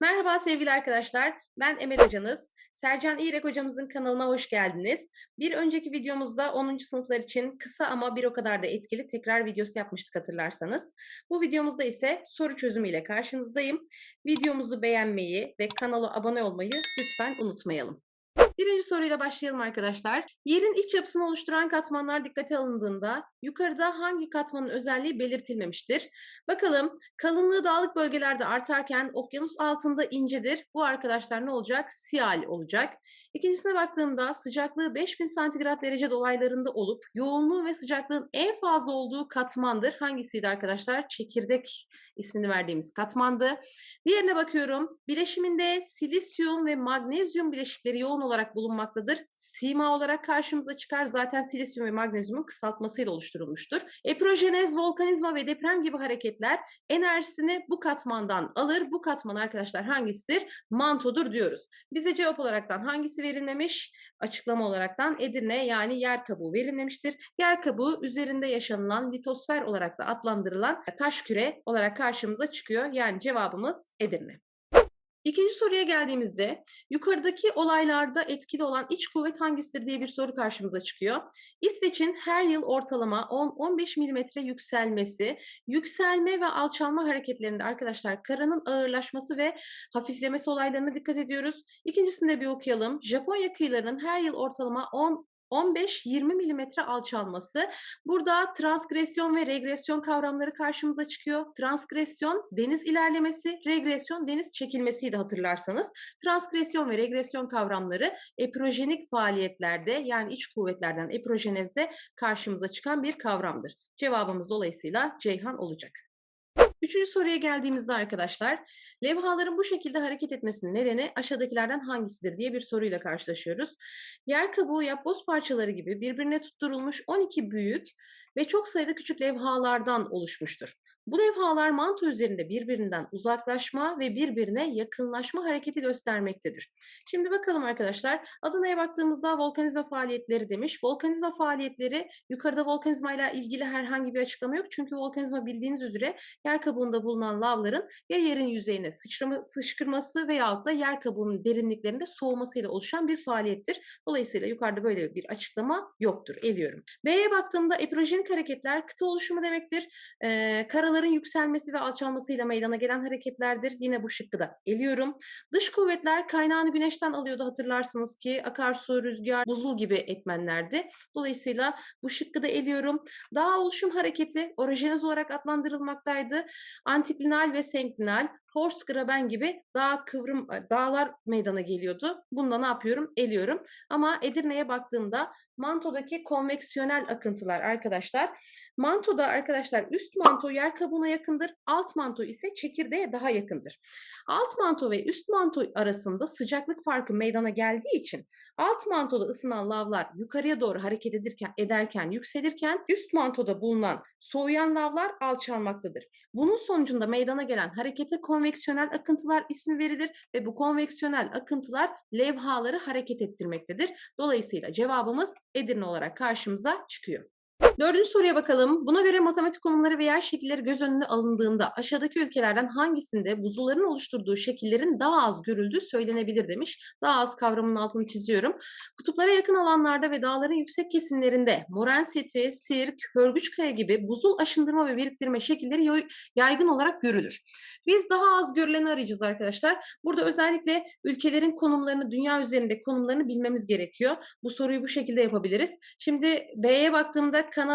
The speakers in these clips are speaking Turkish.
Merhaba sevgili arkadaşlar. Ben Emel hocanız. Sercan İrek hocamızın kanalına hoş geldiniz. Bir önceki videomuzda 10. sınıflar için kısa ama bir o kadar da etkili tekrar videosu yapmıştık hatırlarsanız. Bu videomuzda ise soru çözümüyle karşınızdayım. Videomuzu beğenmeyi ve kanala abone olmayı lütfen unutmayalım. Birinci soruyla başlayalım arkadaşlar. Yerin iç yapısını oluşturan katmanlar dikkate alındığında yukarıda hangi katmanın özelliği belirtilmemiştir? Bakalım kalınlığı dağlık bölgelerde artarken okyanus altında incedir. Bu arkadaşlar ne olacak? Siyal olacak. İkincisine baktığımda sıcaklığı 5000 santigrat derece dolaylarında olup yoğunluğu ve sıcaklığın en fazla olduğu katmandır. Hangisiydi arkadaşlar? Çekirdek ismini verdiğimiz katmandı. Diğerine bakıyorum. Bileşiminde silisyum ve magnezyum bileşikleri yoğun olarak bulunmaktadır. Sima olarak karşımıza çıkar. Zaten silisyum ve magnezyumun kısaltmasıyla oluşturulmuştur. Eprojenez, volkanizma ve deprem gibi hareketler enerjisini bu katmandan alır. Bu katman arkadaşlar hangisidir? Mantodur diyoruz. Bize cevap olaraktan hangisi verilmemiş? Açıklama olaraktan Edirne yani yer kabuğu verilmemiştir. Yer kabuğu üzerinde yaşanılan litosfer olarak da adlandırılan taş küre olarak karşımıza çıkıyor. Yani cevabımız Edirne. İkinci soruya geldiğimizde yukarıdaki olaylarda etkili olan iç kuvvet hangisidir diye bir soru karşımıza çıkıyor. İsveç'in her yıl ortalama 10-15 milimetre yükselmesi, yükselme ve alçalma hareketlerinde arkadaşlar karanın ağırlaşması ve hafiflemesi olaylarına dikkat ediyoruz. İkincisini de bir okuyalım. Japonya kıyılarının her yıl ortalama 10 15-20 milimetre alçalması. Burada transgresyon ve regresyon kavramları karşımıza çıkıyor. Transgresyon deniz ilerlemesi, regresyon deniz çekilmesiydi hatırlarsanız. Transgresyon ve regresyon kavramları eprojenik faaliyetlerde yani iç kuvvetlerden eprojenezde karşımıza çıkan bir kavramdır. Cevabımız dolayısıyla Ceyhan olacak. Üçüncü soruya geldiğimizde arkadaşlar, levhaların bu şekilde hareket etmesinin nedeni aşağıdakilerden hangisidir diye bir soruyla karşılaşıyoruz. Yer kabuğu yapboz parçaları gibi birbirine tutturulmuş 12 büyük ve çok sayıda küçük levhalardan oluşmuştur. Bu levhalar manto üzerinde birbirinden uzaklaşma ve birbirine yakınlaşma hareketi göstermektedir. Şimdi bakalım arkadaşlar Adana'ya baktığımızda volkanizma faaliyetleri demiş. Volkanizma faaliyetleri yukarıda volkanizma ile ilgili herhangi bir açıklama yok. Çünkü volkanizma bildiğiniz üzere yer kabuğunda bulunan lavların ya yerin yüzeyine sıçrama, fışkırması veyahut da yer kabuğunun derinliklerinde soğumasıyla oluşan bir faaliyettir. Dolayısıyla yukarıda böyle bir açıklama yoktur. Eliyorum. B'ye baktığımda eprojenik hareketler kıta oluşumu demektir. Ee, karaları Dalgaların yükselmesi ve alçalmasıyla meydana gelen hareketlerdir. Yine bu şıkkı da eliyorum. Dış kuvvetler kaynağını güneşten alıyordu hatırlarsınız ki akarsu, rüzgar, buzul gibi etmenlerdi. Dolayısıyla bu şıkkı da eliyorum. Dağ oluşum hareketi orojenez olarak adlandırılmaktaydı. Antiklinal ve senklinal Horstgraben gibi dağ kıvrım dağlar meydana geliyordu. Bunda ne yapıyorum? Eliyorum. Ama Edirne'ye baktığımda mantodaki konveksiyonel akıntılar arkadaşlar. Mantoda arkadaşlar üst manto yer kabuğuna yakındır. Alt manto ise çekirdeğe daha yakındır. Alt manto ve üst manto arasında sıcaklık farkı meydana geldiği için alt mantoda ısınan lavlar yukarıya doğru hareket ederken, ederken yükselirken üst mantoda bulunan soğuyan lavlar alçalmaktadır. Bunun sonucunda meydana gelen harekete konveksiyonel akıntılar ismi verilir ve bu konveksiyonel akıntılar levhaları hareket ettirmektedir. Dolayısıyla cevabımız Edirne olarak karşımıza çıkıyor. Dördüncü soruya bakalım. Buna göre matematik konumları ve yer şekilleri göz önüne alındığında aşağıdaki ülkelerden hangisinde buzulların oluşturduğu şekillerin daha az görüldüğü söylenebilir demiş. Daha az kavramının altını çiziyorum. Kutuplara yakın alanlarda ve dağların yüksek kesimlerinde moren seti, sirk, hörgüç kaya gibi buzul aşındırma ve biriktirme şekilleri yaygın olarak görülür. Biz daha az görüleni arayacağız arkadaşlar. Burada özellikle ülkelerin konumlarını, dünya üzerinde konumlarını bilmemiz gerekiyor. Bu soruyu bu şekilde yapabiliriz. Şimdi B'ye baktığımda Kanada,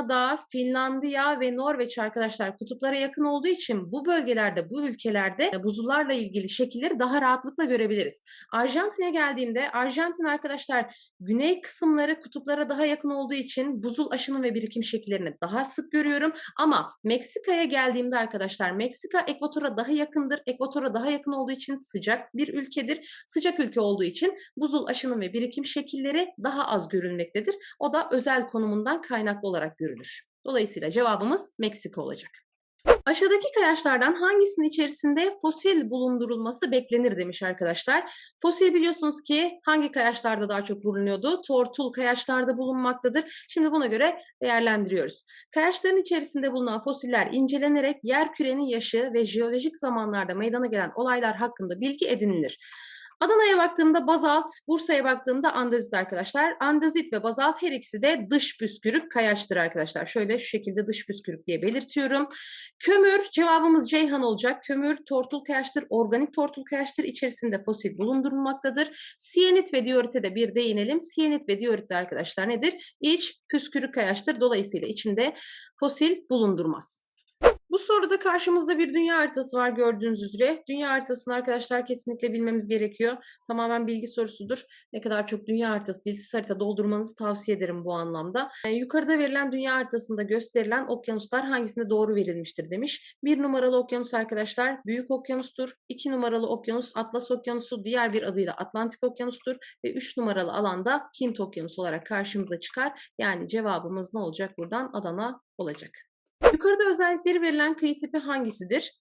Finlandiya ve Norveç arkadaşlar kutuplara yakın olduğu için bu bölgelerde, bu ülkelerde buzullarla ilgili şekilleri daha rahatlıkla görebiliriz. Arjantin'e geldiğimde Arjantin arkadaşlar güney kısımları kutuplara daha yakın olduğu için buzul aşınım ve birikim şekillerini daha sık görüyorum. Ama Meksika'ya geldiğimde arkadaşlar Meksika ekvatora daha yakındır. Ekvatora daha yakın olduğu için sıcak bir ülkedir. Sıcak ülke olduğu için buzul aşınım ve birikim şekilleri daha az görülmektedir. O da özel konumundan kaynaklı olarak görülür. Dolayısıyla cevabımız Meksika olacak. Aşağıdaki kayaçlardan hangisinin içerisinde fosil bulundurulması beklenir demiş arkadaşlar. Fosil biliyorsunuz ki hangi kayaçlarda daha çok bulunuyordu? Tortul kayaçlarda bulunmaktadır. Şimdi buna göre değerlendiriyoruz. Kayaçların içerisinde bulunan fosiller incelenerek yer kürenin yaşı ve jeolojik zamanlarda meydana gelen olaylar hakkında bilgi edinilir. Adana'ya baktığımda bazalt, Bursa'ya baktığımda andezit arkadaşlar. Andezit ve bazalt her ikisi de dış püskürük kayaçtır arkadaşlar. Şöyle şu şekilde dış püskürük diye belirtiyorum. Kömür cevabımız Ceyhan olacak. Kömür tortul kayaçtır, organik tortul kayaçtır. İçerisinde fosil bulundurulmaktadır. Siyenit ve diorite de bir değinelim. Siyenit ve diorit de arkadaşlar nedir? İç püskürük kayaçtır. Dolayısıyla içinde fosil bulundurmaz. Bu soruda karşımızda bir dünya haritası var gördüğünüz üzere. Dünya haritasını arkadaşlar kesinlikle bilmemiz gerekiyor. Tamamen bilgi sorusudur. Ne kadar çok dünya haritası, dilsiz harita doldurmanızı tavsiye ederim bu anlamda. Ee, yukarıda verilen dünya haritasında gösterilen okyanuslar hangisinde doğru verilmiştir demiş. Bir numaralı okyanus arkadaşlar Büyük Okyanus'tur. İki numaralı okyanus Atlas Okyanusu, diğer bir adıyla Atlantik Okyanus'tur. Ve üç numaralı alanda Hint Okyanusu olarak karşımıza çıkar. Yani cevabımız ne olacak buradan? Adana olacak. Yukarıda özellikleri verilen kıyı tipi hangisidir?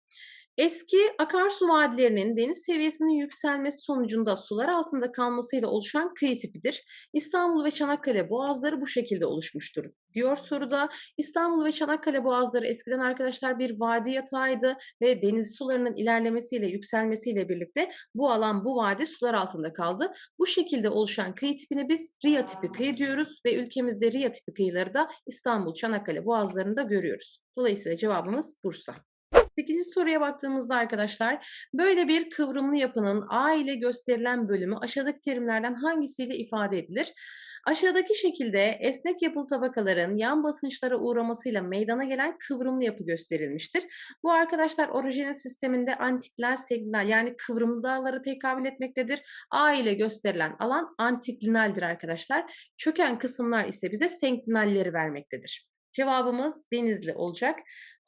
Eski akarsu vadilerinin deniz seviyesinin yükselmesi sonucunda sular altında kalmasıyla oluşan kıyı tipidir. İstanbul ve Çanakkale boğazları bu şekilde oluşmuştur diyor soruda. İstanbul ve Çanakkale boğazları eskiden arkadaşlar bir vadi yatağıydı ve deniz sularının ilerlemesiyle yükselmesiyle birlikte bu alan bu vadi sular altında kaldı. Bu şekilde oluşan kıyı tipine biz Riya tipi kıyı diyoruz ve ülkemizde Riya tipi kıyıları da İstanbul, Çanakkale boğazlarında görüyoruz. Dolayısıyla cevabımız Bursa. 8. soruya baktığımızda arkadaşlar böyle bir kıvrımlı yapının A ile gösterilen bölümü aşağıdaki terimlerden hangisiyle ifade edilir? Aşağıdaki şekilde esnek yapılı tabakaların yan basınçlara uğramasıyla meydana gelen kıvrımlı yapı gösterilmiştir. Bu arkadaşlar orijinal sisteminde antiklinal seklinal yani kıvrımlı dağlara tekabül etmektedir. A ile gösterilen alan antiklinaldir arkadaşlar. Çöken kısımlar ise bize senklinalleri vermektedir. Cevabımız Denizli olacak.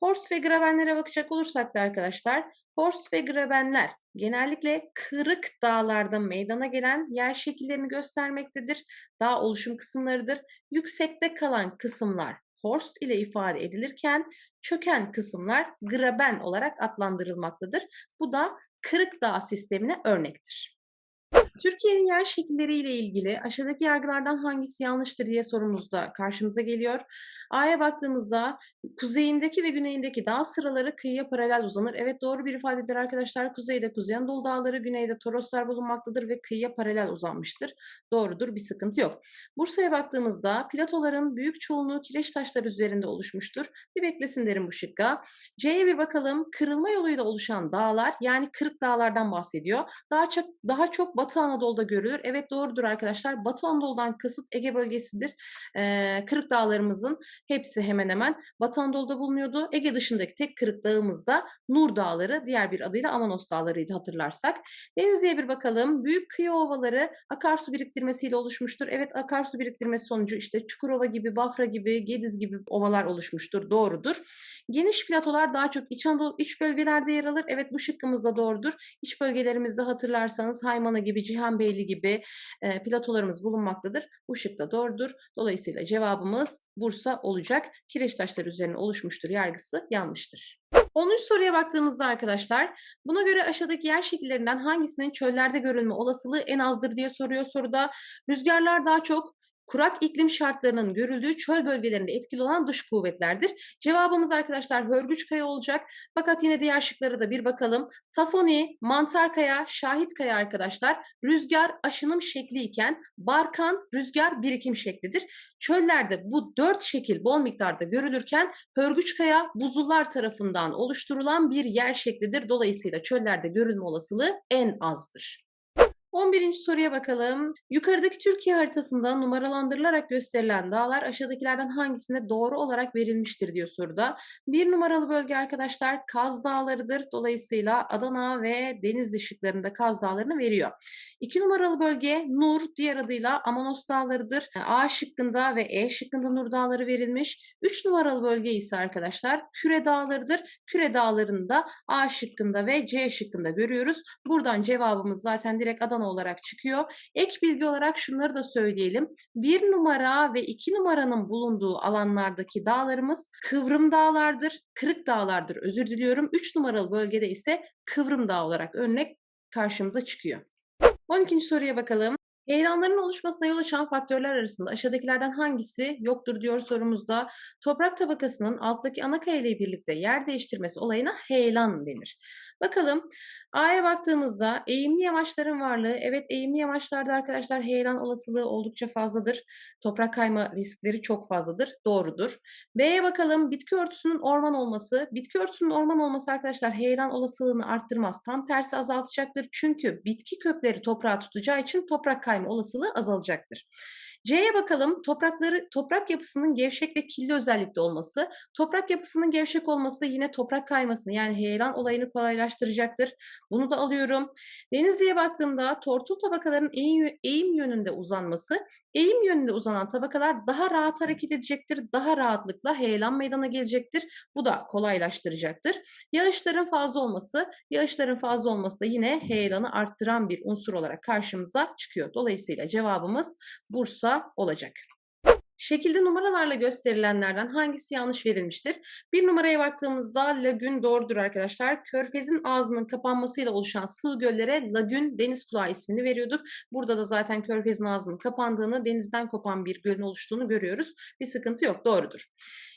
Horst ve grabenlere bakacak olursak da arkadaşlar, Horst ve grabenler genellikle kırık dağlarda meydana gelen yer şekillerini göstermektedir. Dağ oluşum kısımlarıdır. Yüksekte kalan kısımlar Horst ile ifade edilirken çöken kısımlar graben olarak adlandırılmaktadır. Bu da kırık dağ sistemine örnektir. Türkiye'nin yer şekilleriyle ilgili aşağıdaki yargılardan hangisi yanlıştır diye sorumuz da karşımıza geliyor. A'ya baktığımızda kuzeyindeki ve güneyindeki dağ sıraları kıyıya paralel uzanır. Evet doğru bir ifadedir arkadaşlar. Kuzeyde Kuzey Anadolu Dağları, güneyde Toroslar bulunmaktadır ve kıyıya paralel uzanmıştır. Doğrudur bir sıkıntı yok. Bursa'ya baktığımızda platoların büyük çoğunluğu kireç taşlar üzerinde oluşmuştur. Bir beklesin derim bu şıkka. C'ye bir bakalım. Kırılma yoluyla oluşan dağlar yani kırık dağlardan bahsediyor. Daha çok, daha çok Batı Anadolu'da görülür. Evet doğrudur arkadaşlar. Batı Anadolu'dan kasıt Ege bölgesidir. Ee, kırık dağlarımızın hepsi hemen hemen Batı Anadolu'da bulunuyordu. Ege dışındaki tek kırık dağımız da Nur Dağları, diğer bir adıyla Amanos Dağları'ydı hatırlarsak. Denizli'ye bir bakalım. Büyük kıyı ovaları akarsu biriktirmesiyle oluşmuştur. Evet akarsu biriktirmesi sonucu işte Çukurova gibi, Bafra gibi, Gediz gibi ovalar oluşmuştur. Doğrudur. Geniş platolar daha çok İç Anadolu, iç bölgelerde yer alır. Evet bu şıkkımız da doğrudur. İç bölgelerimizde hatırlarsanız Haymana gibi, Cihanbeyli gibi e, platolarımız bulunmaktadır. Bu şık da doğrudur. Dolayısıyla cevabımız Bursa olacak. Kireç taşları üzerine oluşmuştur yargısı yanlıştır. 13 soruya baktığımızda arkadaşlar buna göre aşağıdaki yer şekillerinden hangisinin çöllerde görülme olasılığı en azdır diye soruyor soruda. Rüzgarlar daha çok kurak iklim şartlarının görüldüğü çöl bölgelerinde etkili olan dış kuvvetlerdir. Cevabımız arkadaşlar hörgüç kaya olacak. Fakat yine diğer şıklara da bir bakalım. Tafoni, mantar kaya, şahit kaya arkadaşlar rüzgar aşınım şekli iken barkan rüzgar birikim şeklidir. Çöllerde bu dört şekil bol miktarda görülürken hörgüç kaya buzullar tarafından oluşturulan bir yer şeklidir. Dolayısıyla çöllerde görülme olasılığı en azdır. 11. soruya bakalım. Yukarıdaki Türkiye haritasında numaralandırılarak gösterilen dağlar aşağıdakilerden hangisinde doğru olarak verilmiştir diyor soruda. Bir numaralı bölge arkadaşlar Kaz Dağları'dır. Dolayısıyla Adana ve Denizli şıklarında Kaz Dağları'nı veriyor. İki numaralı bölge Nur, diğer adıyla Amanos Dağları'dır. A şıkkında ve E şıkkında Nur Dağları verilmiş. Üç numaralı bölge ise arkadaşlar Küre Dağları'dır. Küre Dağları'nı da A şıkkında ve C şıkkında görüyoruz. Buradan cevabımız zaten direkt Adana olarak çıkıyor. Ek bilgi olarak şunları da söyleyelim. Bir numara ve iki numaranın bulunduğu alanlardaki dağlarımız kıvrım dağlardır, kırık dağlardır özür diliyorum. Üç numaralı bölgede ise kıvrım dağ olarak örnek karşımıza çıkıyor. 12. soruya bakalım. Heyelanların oluşmasına yol açan faktörler arasında aşağıdakilerden hangisi yoktur diyor sorumuzda. Toprak tabakasının alttaki ana kaya ile birlikte yer değiştirmesi olayına heyelan denir. Bakalım A'ya baktığımızda eğimli yamaçların varlığı, evet eğimli yamaçlarda arkadaşlar heyelan olasılığı oldukça fazladır. Toprak kayma riskleri çok fazladır. Doğrudur. B'ye bakalım bitki örtüsünün orman olması. Bitki örtüsünün orman olması arkadaşlar heyelan olasılığını arttırmaz. Tam tersi azaltacaktır. Çünkü bitki kökleri toprağı tutacağı için toprak kayma olasılığı azalacaktır. C'ye bakalım. Toprakları toprak yapısının gevşek ve killi özellikte olması. Toprak yapısının gevşek olması yine toprak kaymasını yani heyelan olayını kolaylaştıracaktır. Bunu da alıyorum. Denizli'ye baktığımda tortul tabakaların eğim, eğim yönünde uzanması. Eğim yönünde uzanan tabakalar daha rahat hareket edecektir. Daha rahatlıkla heyelan meydana gelecektir. Bu da kolaylaştıracaktır. Yağışların fazla olması. Yağışların fazla olması da yine heyelanı arttıran bir unsur olarak karşımıza çıkıyor. Dolayısıyla cevabımız Bursa olacak. Şekilde numaralarla gösterilenlerden hangisi yanlış verilmiştir? Bir numaraya baktığımızda lagün doğrudur arkadaşlar. Körfezin ağzının kapanmasıyla oluşan sığ göllere lagün deniz kulağı ismini veriyorduk. Burada da zaten körfezin ağzının kapandığını, denizden kopan bir gölün oluştuğunu görüyoruz. Bir sıkıntı yok, doğrudur.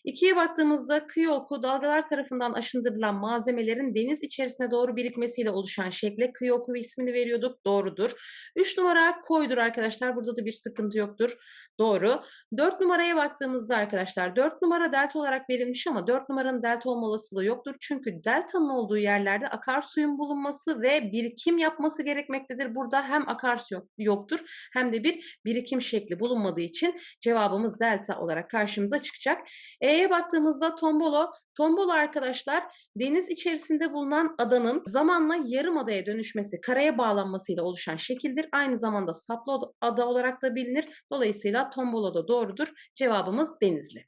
İkiye baktığımızda kıyı oku dalgalar tarafından aşındırılan malzemelerin deniz içerisine doğru birikmesiyle oluşan şekle kıyı oku ismini veriyorduk. Doğrudur. Üç numara koydur arkadaşlar. Burada da bir sıkıntı yoktur. Doğru. Dört numaraya baktığımızda arkadaşlar 4 numara delta olarak verilmiş ama 4 numaranın delta olma olasılığı yoktur. Çünkü deltanın olduğu yerlerde akarsuyun bulunması ve birikim yapması gerekmektedir. Burada hem akarsu yoktur hem de bir birikim şekli bulunmadığı için cevabımız delta olarak karşımıza çıkacak. E'ye baktığımızda tombolo Tombolo arkadaşlar deniz içerisinde bulunan adanın zamanla yarım adaya dönüşmesi, karaya bağlanmasıyla oluşan şekildir. Aynı zamanda saplı ada olarak da bilinir. Dolayısıyla tombolo da doğrudur. Cevabımız Denizli.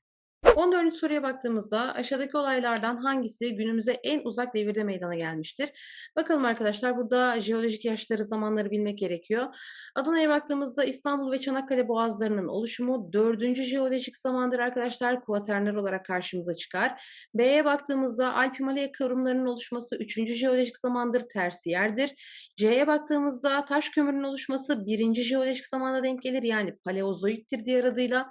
14. soruya baktığımızda aşağıdaki olaylardan hangisi günümüze en uzak devirde meydana gelmiştir? Bakalım arkadaşlar burada jeolojik yaşları zamanları bilmek gerekiyor. Adana'ya baktığımızda İstanbul ve Çanakkale boğazlarının oluşumu 4. jeolojik zamandır arkadaşlar kuaterner olarak karşımıza çıkar. B'ye baktığımızda Alp Himalaya kıvrımlarının oluşması 3. jeolojik zamandır tersiyerdir. C'ye baktığımızda taş kömürünün oluşması 1. jeolojik zamana denk gelir yani paleozoiktir diğer adıyla.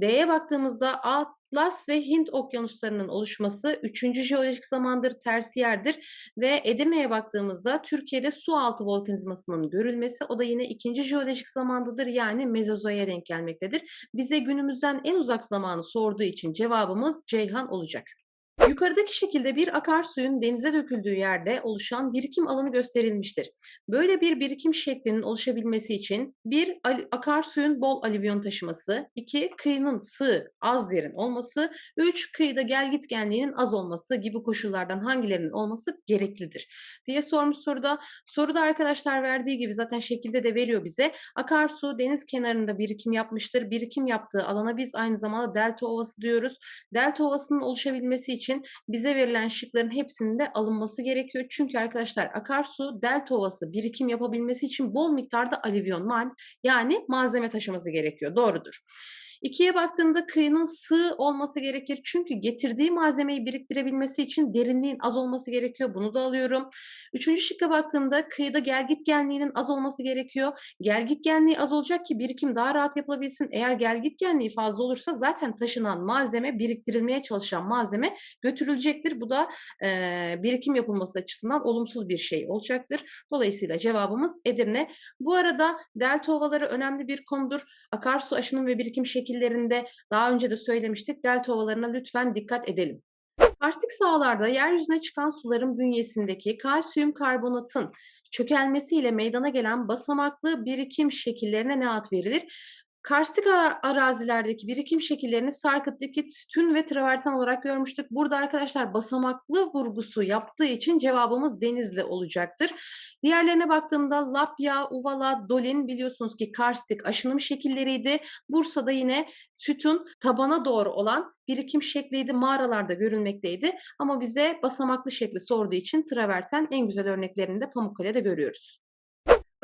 D'ye baktığımızda A Atlas ve Hint okyanuslarının oluşması 3. jeolojik zamandır tersiyerdir ve Edirne'ye baktığımızda Türkiye'de su altı volkanizmasının görülmesi o da yine 2. jeolojik zamandadır yani Mezozoi'ye denk gelmektedir. Bize günümüzden en uzak zamanı sorduğu için cevabımız Ceyhan olacak. Yukarıdaki şekilde bir akarsuyun denize döküldüğü yerde oluşan birikim alanı gösterilmiştir. Böyle bir birikim şeklinin oluşabilmesi için bir akarsuyun bol alüvyon taşıması, iki kıyının sığ, az derin olması, üç kıyıda gelgitgenliğinin az olması gibi koşullardan hangilerinin olması gereklidir diye sormuş soruda. Soruda arkadaşlar verdiği gibi zaten şekilde de veriyor bize. Akarsu deniz kenarında birikim yapmıştır. Birikim yaptığı alana biz aynı zamanda delta ovası diyoruz. Delta ovasının oluşabilmesi için için bize verilen şıkların hepsinin de alınması gerekiyor. Çünkü arkadaşlar akarsu delta ovası birikim yapabilmesi için bol miktarda alüvyon yani malzeme taşıması gerekiyor. Doğrudur. İkiye baktığımda kıyının sığ olması gerekir. Çünkü getirdiği malzemeyi biriktirebilmesi için derinliğin az olması gerekiyor. Bunu da alıyorum. Üçüncü şıkka baktığımda kıyıda gelgitgenliğinin az olması gerekiyor. Gelgitgenliği az olacak ki birikim daha rahat yapılabilsin. Eğer gelgitgenliği fazla olursa zaten taşınan malzeme, biriktirilmeye çalışan malzeme götürülecektir. Bu da e, birikim yapılması açısından olumsuz bir şey olacaktır. Dolayısıyla cevabımız Edirne. Bu arada delta ovaları önemli bir konudur. Akarsu aşının ve birikim şekli şekillerinde daha önce de söylemiştik. Delta ovalarına lütfen dikkat edelim. Karstik sahalarda yeryüzüne çıkan suların bünyesindeki kalsiyum karbonatın çökelmesiyle meydana gelen basamaklı birikim şekillerine ne ad verilir? Karstik arazilerdeki birikim şekillerini sarkıt, dikit, tün ve traverten olarak görmüştük. Burada arkadaşlar basamaklı vurgusu yaptığı için cevabımız denizli olacaktır. Diğerlerine baktığımda Lapya, Uvala, Dolin biliyorsunuz ki karstik aşınım şekilleriydi. Bursa'da yine sütun tabana doğru olan birikim şekliydi. Mağaralarda görülmekteydi. Ama bize basamaklı şekli sorduğu için traverten en güzel örneklerinde Pamukkale'de görüyoruz.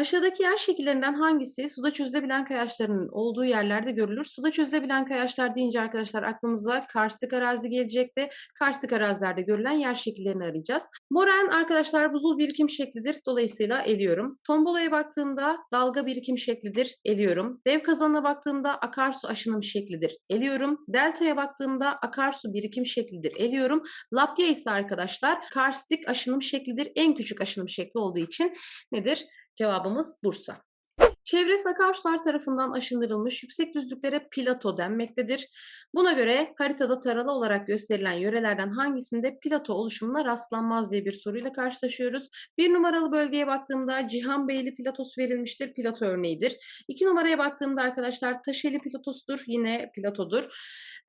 Aşağıdaki yer şekillerinden hangisi suda çözülebilen kayaçlarının olduğu yerlerde görülür? Suda çözülebilen kayaçlar deyince arkadaşlar aklımıza karstik arazi gelecekti. Karstik arazilerde görülen yer şekillerini arayacağız. Moren arkadaşlar buzul birikim şeklidir. Dolayısıyla eliyorum. Tombola'ya baktığımda dalga birikim şeklidir. Eliyorum. Dev kazanına baktığımda akarsu aşınım şeklidir. Eliyorum. Delta'ya baktığımda akarsu birikim şeklidir. Eliyorum. Lapya ise arkadaşlar karstik aşınım şeklidir. En küçük aşınım şekli olduğu için nedir? Cevabımız Bursa. Çevresi akarsular tarafından aşındırılmış yüksek düzlüklere plato denmektedir. Buna göre haritada taralı olarak gösterilen yörelerden hangisinde plato oluşumuna rastlanmaz diye bir soruyla karşılaşıyoruz. Bir numaralı bölgeye baktığımda Cihanbeyli platosu verilmiştir. Plato örneğidir. İki numaraya baktığımda arkadaşlar Taşeli platosudur. Yine platodur.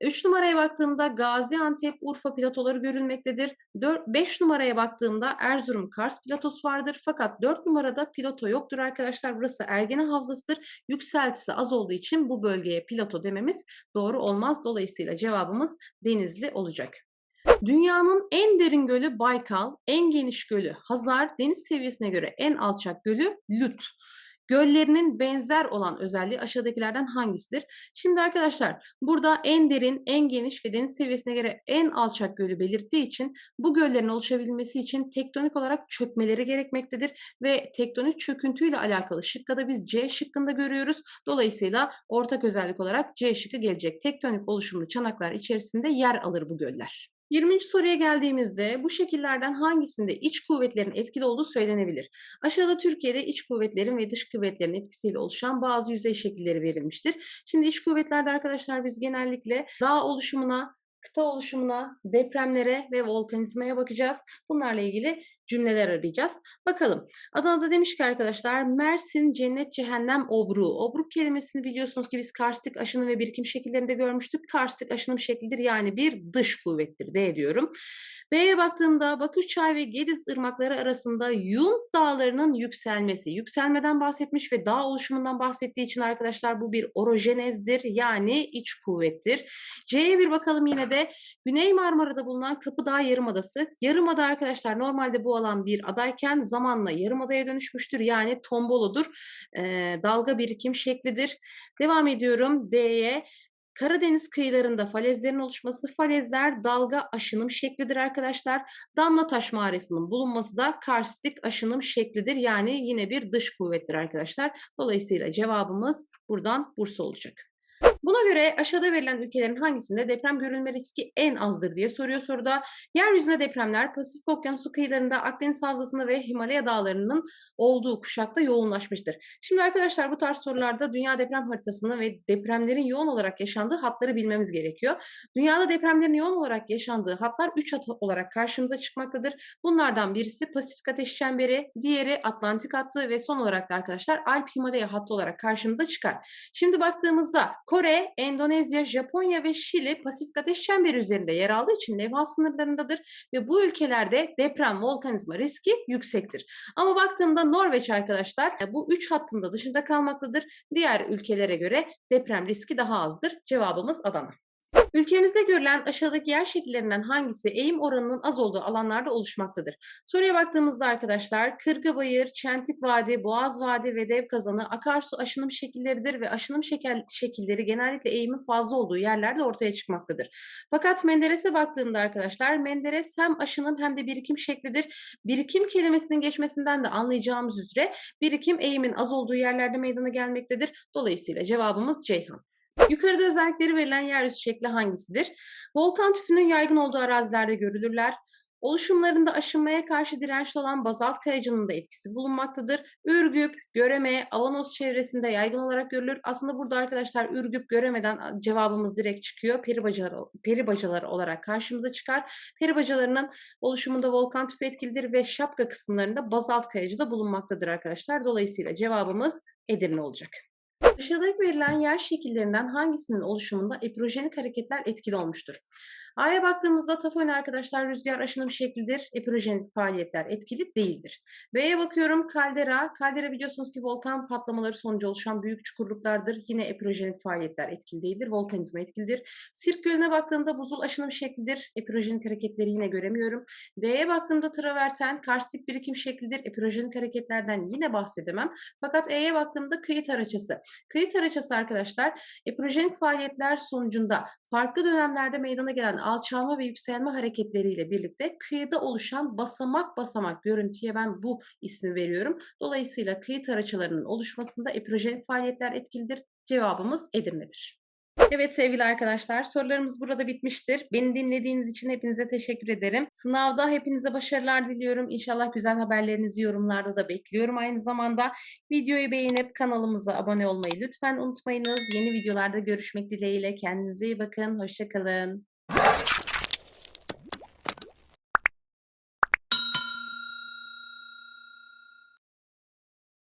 Üç numaraya baktığımda Gaziantep, Urfa platoları görülmektedir. 5 numaraya baktığımda Erzurum, Kars platosu vardır. Fakat 4 numarada plato yoktur arkadaşlar. Burası Ergene Havzası'dır. Yükseltisi az olduğu için bu bölgeye plato dememiz doğru olmaz. Dolayısıyla cevabımız Denizli olacak. Dünyanın en derin gölü Baykal, en geniş gölü Hazar, deniz seviyesine göre en alçak gölü Lut. Göllerinin benzer olan özelliği aşağıdakilerden hangisidir? Şimdi arkadaşlar burada en derin, en geniş ve deniz seviyesine göre en alçak gölü belirttiği için bu göllerin oluşabilmesi için tektonik olarak çökmeleri gerekmektedir ve tektonik çöküntüyle alakalı şıkka da biz C şıkkında görüyoruz. Dolayısıyla ortak özellik olarak C şıkkı gelecek. Tektonik oluşumlu çanaklar içerisinde yer alır bu göller. 20. soruya geldiğimizde bu şekillerden hangisinde iç kuvvetlerin etkili olduğu söylenebilir? Aşağıda Türkiye'de iç kuvvetlerin ve dış kuvvetlerin etkisiyle oluşan bazı yüzey şekilleri verilmiştir. Şimdi iç kuvvetlerde arkadaşlar biz genellikle dağ oluşumuna, kıta oluşumuna, depremlere ve volkanizmaya bakacağız. Bunlarla ilgili cümleler arayacağız. Bakalım. Adana'da demiş ki arkadaşlar Mersin cennet cehennem obruğu. Obruk kelimesini biliyorsunuz ki biz karstik aşınım ve birikim şekillerinde görmüştük. Karstik aşınım şeklidir yani bir dış kuvvettir D diyorum. B'ye baktığımda Bakırçay ve Gediz ırmakları arasında Yunt dağlarının yükselmesi. Yükselmeden bahsetmiş ve dağ oluşumundan bahsettiği için arkadaşlar bu bir orojenezdir yani iç kuvvettir. C'ye bir bakalım yine de Güney Marmara'da bulunan Kapıdağ Yarımadası. Yarımada arkadaşlar normalde bu alan bir adayken zamanla yarımadaya dönüşmüştür. Yani tombolodur. E, dalga birikim şeklidir. Devam ediyorum D'ye. Karadeniz kıyılarında falezlerin oluşması, falezler dalga aşınım şeklidir arkadaşlar. Damla taş mağarasının bulunması da karstik aşınım şeklidir. Yani yine bir dış kuvvettir arkadaşlar. Dolayısıyla cevabımız buradan Bursa olacak. Buna göre aşağıda verilen ülkelerin hangisinde deprem görülme riski en azdır diye soruyor soruda. Yeryüzüne depremler Pasifik Okyanusu kıyılarında, Akdeniz Havzası'nda ve Himalaya dağlarının olduğu kuşakta yoğunlaşmıştır. Şimdi arkadaşlar bu tarz sorularda dünya deprem haritasını ve depremlerin yoğun olarak yaşandığı hatları bilmemiz gerekiyor. Dünyada depremlerin yoğun olarak yaşandığı hatlar 3 hat olarak karşımıza çıkmaktadır. Bunlardan birisi Pasifik Ateş Çemberi, diğeri Atlantik hattı ve son olarak da arkadaşlar Alp Himalaya hattı olarak karşımıza çıkar. Şimdi baktığımızda Kore Kore, Endonezya, Japonya ve Şili Pasifik Ateş Çemberi üzerinde yer aldığı için levha sınırlarındadır ve bu ülkelerde deprem, volkanizma riski yüksektir. Ama baktığımda Norveç arkadaşlar bu üç hattında dışında kalmaktadır. Diğer ülkelere göre deprem riski daha azdır. Cevabımız Adana. Ülkemizde görülen aşağıdaki yer şekillerinden hangisi eğim oranının az olduğu alanlarda oluşmaktadır? Soruya baktığımızda arkadaşlar Kırgıbayır, Çentik Vadi, Boğaz Vadi ve Dev Kazanı akarsu aşınım şekilleridir ve aşınım şekel, şekilleri genellikle eğimin fazla olduğu yerlerde ortaya çıkmaktadır. Fakat Menderes'e baktığımda arkadaşlar Menderes hem aşınım hem de birikim şeklidir. Birikim kelimesinin geçmesinden de anlayacağımız üzere birikim eğimin az olduğu yerlerde meydana gelmektedir. Dolayısıyla cevabımız Ceyhan. Yukarıda özellikleri verilen yeryüzü şekli hangisidir? Volkan tüfünün yaygın olduğu arazilerde görülürler. Oluşumlarında aşınmaya karşı dirençli olan bazalt kayacının da etkisi bulunmaktadır. Ürgüp, Göreme, Avanos çevresinde yaygın olarak görülür. Aslında burada arkadaşlar Ürgüp, Göreme'den cevabımız direkt çıkıyor. Peribacalar, peribacalar olarak karşımıza çıkar. Peribacalarının oluşumunda volkan tüfü etkilidir ve şapka kısımlarında bazalt kayacı da bulunmaktadır arkadaşlar. Dolayısıyla cevabımız Edirne olacak. Aşağıdaki verilen yer şekillerinden hangisinin oluşumunda epirojenik hareketler etkili olmuştur? A'ya baktığımızda tafon arkadaşlar rüzgar aşınım şeklidir. Epirojenik faaliyetler etkili değildir. B'ye bakıyorum kaldera. Kaldera biliyorsunuz ki volkan patlamaları sonucu oluşan büyük çukurluklardır. Yine epirojenik faaliyetler etkili değildir. Volkanizma etkilidir. Sirk gölüne baktığımda buzul aşınım şeklidir. Epirojenik hareketleri yine göremiyorum. D'ye baktığımda traverten karstik birikim şeklidir. Epirojenik hareketlerden yine bahsedemem. Fakat E'ye baktığımda kıyı taraçası. Kıyı taraçası arkadaşlar epirojenik faaliyetler sonucunda farklı dönemlerde meydana gelen alçalma ve yükselme hareketleriyle birlikte kıyıda oluşan basamak basamak görüntüye ben bu ismi veriyorum. Dolayısıyla kıyı taraçalarının oluşmasında epirojenik faaliyetler etkilidir. Cevabımız Edirne'dir. Evet sevgili arkadaşlar sorularımız burada bitmiştir. Beni dinlediğiniz için hepinize teşekkür ederim. Sınavda hepinize başarılar diliyorum. İnşallah güzel haberlerinizi yorumlarda da bekliyorum. Aynı zamanda videoyu beğenip kanalımıza abone olmayı lütfen unutmayınız. Yeni videolarda görüşmek dileğiyle. Kendinize iyi bakın. Hoşçakalın.